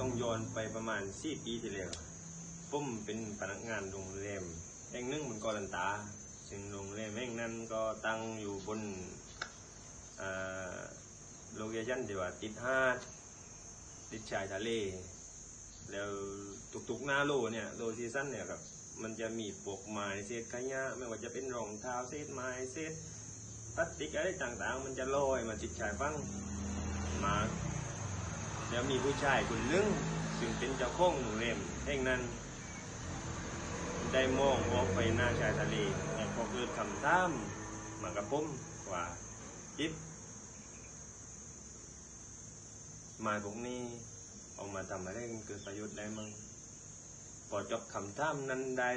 ต้องย้อนไปประมาณสี่ปีที่แล้วผมเป็นพนักงานโรงแรมแห่งหนึ่งบนกอลันตา ซึ่งโรงแรมแห่งนั้นก็ตั้งอยู่บนโลเคชั่นที่ว่าติดห้าติดชายทะเล แล้วทุกๆหน้าโลเนี่ยโลซีซั่นเนี่ยครับมันจะมีปกไม้เศษขยะไม่ว่าจะเป็นรองเท้าเศษไม้เศษพลาสติกอะไรต่างๆ มันจะลอยมาติดชายฟังมา แล้วมีผู้ชายคนหนึงซึ่งเป็นเจ้าของโรงแรมแห่งนั้น ได้มองออกไปหน้าชายทะเลเนี่ยพอเกิดคำถามมากับผมว่าจิบมาพวกนี้เอามาทำอะไรกันเกิดประโยชน์ได้มั้งพอจบคำถามนั้นได้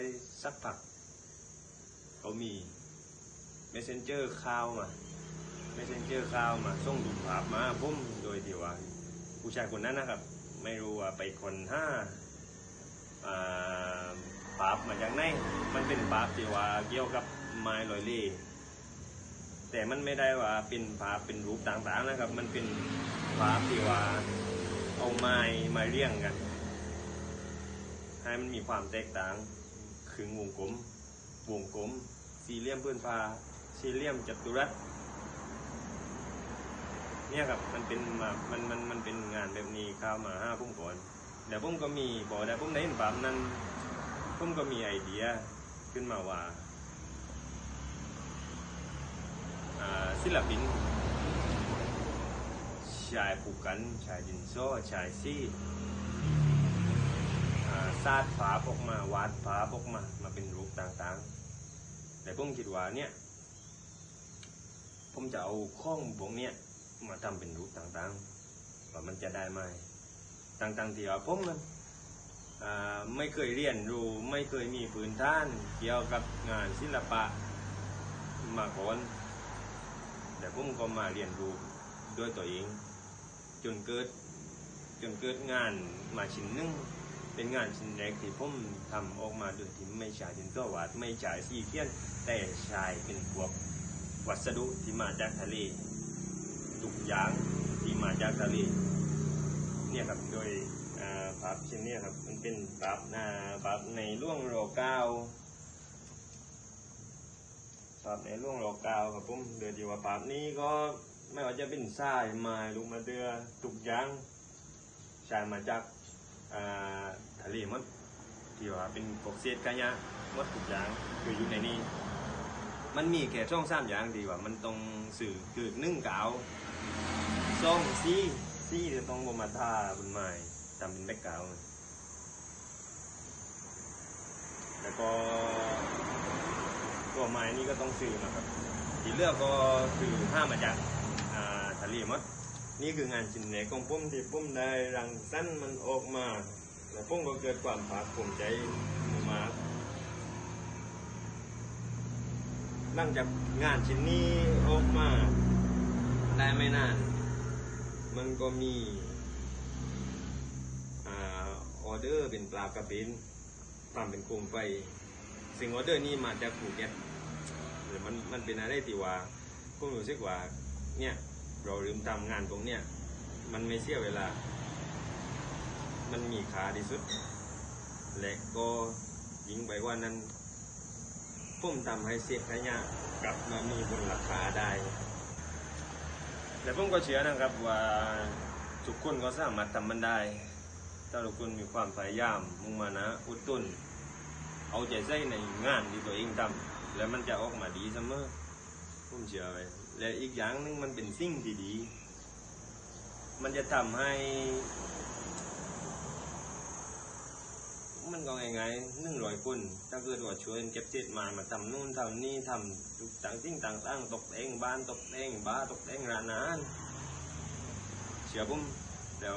สักพักเขามี messenger ข่าวมา messenger ข่าวมาส่งดูภาพมาผมโดยที่ว่า ผู้ชายคนนั้นนะครับ ไม่รู้ว่าไปคนห้าปาบมาจากไหนมันเป็นปาบที่ว่าเกี่ยวกับไม้ลอยเล่แต่มันไม่ได้ว่าเป็นปาบเป็นรูปต่างๆนะครับ มันเป็นปาบที่ว่าเอาไม้มาเรียงกัน ให้มันมีความแตกต่างครึ่งวงกลมวงกลมสี่เหลี่ยมพื้นฟ้าสี่เหลี่ยมจัตุรัส เนี่ยครับมันเป็นมามันมันมันเป็นงานแบบนี้ข้าวมาห้าพุ่มก่อนเดี๋ยวผมก็มีบอกแต่มได้เห็นปั๊มนั้นผมก็มีไอเดียขึ้นมาว่าอ่าศิลปินชายผูกกันชายดินโซ่ชายซี่ซาดฝาออกมาวาดฝาออกมามาเป็นรูปต่างๆ แต่ผมคิดว่าเนี่ย ผมจะเอาข้องพวกเนี้ย มาทำเป็นรูปต่างๆว่ามันจะได้ไหมต่างๆที่ว่าผมมันไม่เคยเรียนรู้ไม่เคยมีพื้นฐานเกี่ยวกับงานศิลปะมาก่อนแต่ผมก็มาเรียนรู้ด้วยตัวเอง จนเกิดจนเกิดงานมาชิ้นหนึงเป็นงานชิ้นแรกที่ผมทำออกมาโดยที่ไม่ใช้ดินสอวาดไม่ใช้สีเขียนแต่ใช้เป็นพวกวัสดุที่มาจากทะเล ทุกอย่างที่มาจากทะเลเนี่ยครับโดยอ่าภาพเช่นนี้ครับมันเป็นภาพหน้าภาพในร่วงรเก้าภาพในร่วงรเก้าครับผมเดือดีว่าภาพนี้ก็ไม่ว่าจะเป็นทรายม้ลูกมะเดือทุกอย่างใช้มาจากอ่าทะเลหมดที่ว่าเป็นพวกเศษขยะหมดทุกอย่างคืออยู่ในนี้ มันมีแค่ช่องสามอย่างดีว่า มันต้องสื่อคือนึ่งกาวช่องซีซีจะต้องบมาทาบนไม้ทำเป็นแบกกาวแล้วก็ตัวไม้นี่ก็ต้องซื้อนะครับที่เลือกก็คือห้ามาจากอ่าทะเลหมดนี่คืองานชิ้นแรกของผมที่ผมได้รังสรรค์มันออกมา แล้วผมก็เกิดความภาคภูมิใจมาก หลังจากงานชิ้นนี้ออกมาได้ไม่นาน มันก็มีออเดอร์เป็นปลากระเบนทำเป็นโคมไฟ สิ่งออเดอร์นี้มาจากภูเก็ตหรือมันมันเป็นอะไรที่ว่าผมรู้สึกว่าเนี่ยเราลืมทำงานตรงเนี้ยมันไม่เสียเวลา มันมีค่าที่สุด และก็ยิ่งไปกว่านั้น ผมทำให้เศษขยะกลับมามีมูลราคาได้แต่ผมก็เชื่อนะครับว่าทุกคนก็สามารถทำมันได้ถ้าทุกคนมีความพยายามมุ่งมานะอุดตุนเอาใจใส่ในงานที่ตัวเองทำแล้วมันจะออกมาดีเสมอผมเชื่อไว้และอีกอย่างหนึงมันเป็นสิ่งที่ดี มันจะทำให้ มันก็ง่ายๆหนึ่งร้อยคน ถ้าเกิดว่าช่วยเก็บเศษไมามาทำนู่นทำนี่ทำทุกต่างสิ่งต่างๆตกแต่งบ้านตกแต่งบ้านตกแต่งร้านอาหารเชื่อผมเรา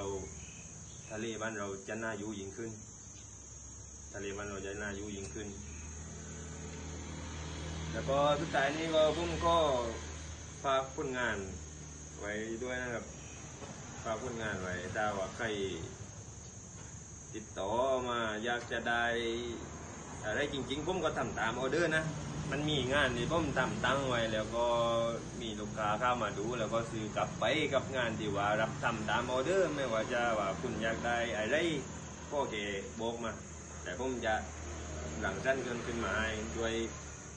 ทะเลบ้านเราจะน่าอยู่ยิ่งขึ้น ทะเลบ้านเราจะน่าอยู่ยิ่งขึ้น แล้วก็สุดท้ายนี้ก็ผมก็ฝากผลงานไว้ด้วยนะครับฝากผลงานไว้ถ้าว่าใคร ติดต่อมาอยากจะได้อะไรจริง ๆ ผมก็ทำตามออเดอร์นะ มันมีงานที่ผมทำตั้งไว้ แล้วก็มีลูกค้าเข้ามาดู แล้วก็ซื้อกลับไปกับงานที่ว่ารับทำตามออเดอร์ ไม่ว่าจะว่าคุณอยากได้อะไรก็โอเคบอกมา แต่ผมจะหลังสั้นเกินขึ้นมาด้วย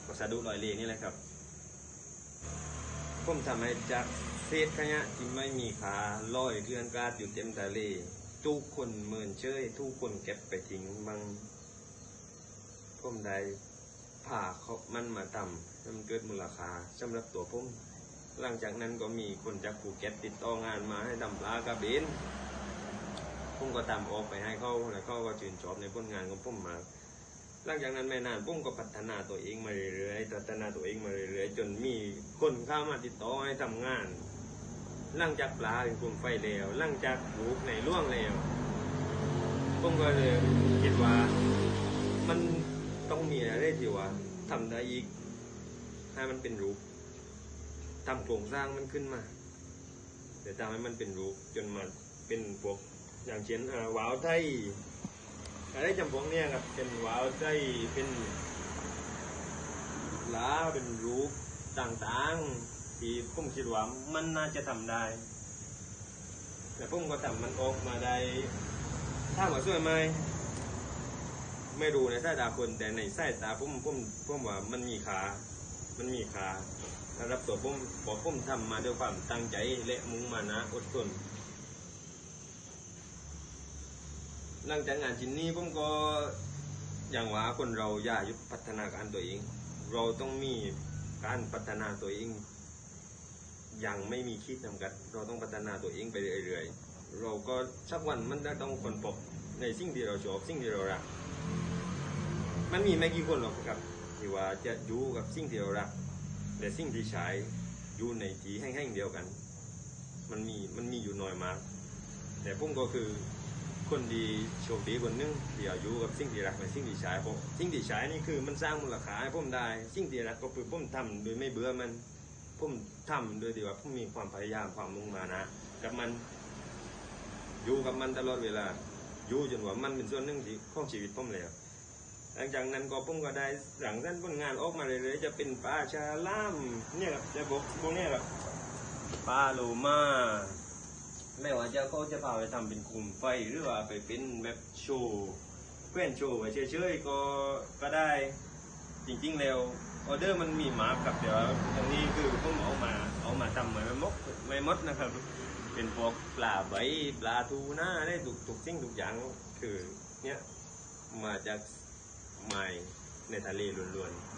วัสดุลอยเลนี่แหละครับ ผมทำให้จากเศษขยะที่ไม่มีขาลอยเกลื่อนกลาดอยู่เต็มทะเล ทุกคนเมินเชยทุกคนเก็บไปทิ้งบางผมได้ผ่าเขามันมาทำให้มันเกิดมูลค่าสำหรับตัวผม หลังจากนั้นก็มีคนจากภูเก็ตติดต่องานมาให้ทำปลากระเบนผมก็ทำออกไปให้เขาแล้วเขาก็ชื่นชอบในผลงานของผมมาหลังจากนั้นไม่นานผมก็พัฒนาตัวเองมาเรื่อยๆพัฒนาตัวเองมาเรื่อยๆจนมีคนเข้ามาติดต่อให้ทำงาน หลังจากปลาเป็นกลุ่มไฟแล้วหลังจากปลูในร่วงแล้วผมก็เลยคิดว่า มันต้องมีอะไรที่ว่าทำได้อีก ให้มันเป็นรูปทำโครงสร้างมันขึ้นมาเดี๋ยวทำให้มันเป็นรูปจนมาเป็นพวกอย่างเช่นอ่าวาวไทยอะไรจำพวกเนี้ยครับเป็นวาวไส้เป็นหลาเป็นรูปต่างๆ ที่ผมคิดว่ามันน่าจะทำได้ แต่ผมก็ทำมันออกมาได้ถ้ามว่าสวยไหมไม่รู้ในสายตาคนแต่ในสายตาผมผมผมว่ามันมีขา มันมีขาสำหรับตัวผมบอกผมทำมาด้วยความตั้งใจและมุ่งมานะอดทนหลังจากงานชิ้นนี้ผมก็อย่างว่าคนเราอย่าหยุดพัฒนาการตัวเอง เราต้องมีการพัฒนาตัวเอง ย่างไม่มีขีดจำกัด เราต้องพัฒนาตัวเองไปเรื่อยๆ เราก็สักวันมันจะต้องคนพบในสิ่งที่เราชอบสิ่งที่เรารัก มันมีไม่กี่คนหรอกครับที่ว่าจะอยู่กับสิ่งที่เรารักและสิ่งที่ใช้อยู่ในที่แห้งๆเดียวกัน มันมีมันมีอยู่น้อยมาก แต่ผมก็คือคนดีโชคดีคนหนึงที่อายุกับสิ่งที่รักและสิ่งที่ใช้ผมสิ่งที่ใช้นี่คือมันสร้างมูลค่าให้ผมได้ สิ่งที่รักก็คือผมทำโดยไม่เบื่อมัน ผมทำโดยที่ว่าผมมีความพยายามความมุ่งมานะกับมัน อยู่กับมันตลอดเวลา อยู่จนว่ามันเป็นส่วนหนึ่งที่ของชีวิตผมแล้วหลังจากนั้นก็ผมก็ได้หลังนั้นผลงานออกมาเรื่อยๆจะเป็นปลาชาล่ามเนี่ยครับจะบอกพวกเนี้ยครับปลาโลมาไม่ว่าจะเขาจะพาไปทำเป็นกลุ่มไฟหรือว่าไปเป็นแบบโชว์เพื่อนโชว์ไว้เฉยๆก็ก็ได้จริงๆแล้ว ออเดอร์มันมีมาบกับเดี๋ยวตรงนี้คือผมเอามาเอามาทำเหมือนไม่มดไม่มดนะครับ เป็นพวกปลาใบปลาทูน่าได้ทุกถูกสิ่งทุกอย่างคือเนี้ยมาจากไม้ในทะเลล้วนๆ